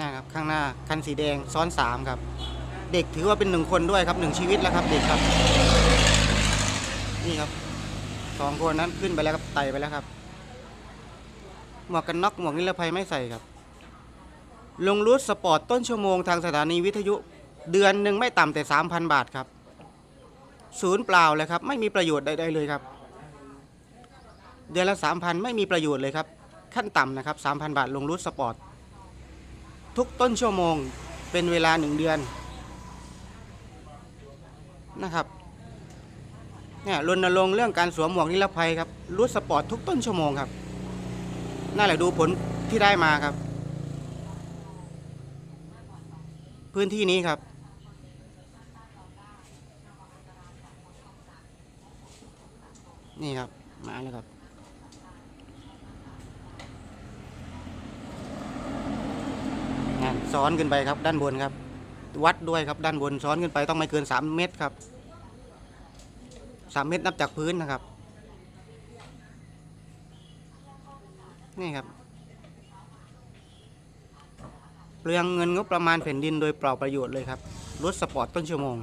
นะครับข้างหน้าคันสีแดงซ้อนสามครับเด็กถือว่าเป็นหนึ่งคนด้วยครับหนึ่งชีวิตแล้วครับเด็กครับ นี่ครับสองคนนั้นขึ้นไปแล้วครับไต่ไปแล้วครับ หมวกกันน็อกหมวกนิรภัยไม่ใส่ครับ ลงรูทสปอร์ตต้นชั่วโมงทางสถานีวิทยุเดือนหนึ่งไม่ต่ำแต่ 3,000 บาทครับ ศูนย์เปล่าเลยครับ ไม่มีประโยชน์ใดๆเลยครับ เดือนละ 3,000 ไม่มีประโยชน์เลยครับ ขั้นต่ำนะครับ 3,000 บาทลงรูทสปอร์ต ทุกต้นชั่วโมงเป็นเวลา1เดือนนะครับเนี่ยรณรงค์เรื่องการสวมหมวกนิรภัยครับรูทสปอร์ตทุกต้นชั่วโมงครับน่าแหละดูผลที่ได้มาครับ พื้นที่นี้ครับ นี่ครับมาแล้วครับ นั่น ซ้อนขึ้นไปครับด้านบนครับ วัดด้วยครับด้านบนซ้อนขึ้นไปต้องไม่เกิน 3 เมตรครับ 3 เมตรนับจากพื้นนะครับ นี่ครับเปลืองเงินงบประมาณแผ่นดินโดยเปล่าประโยชน์เลยครับรถสปอร์ตต้นชั่วโมง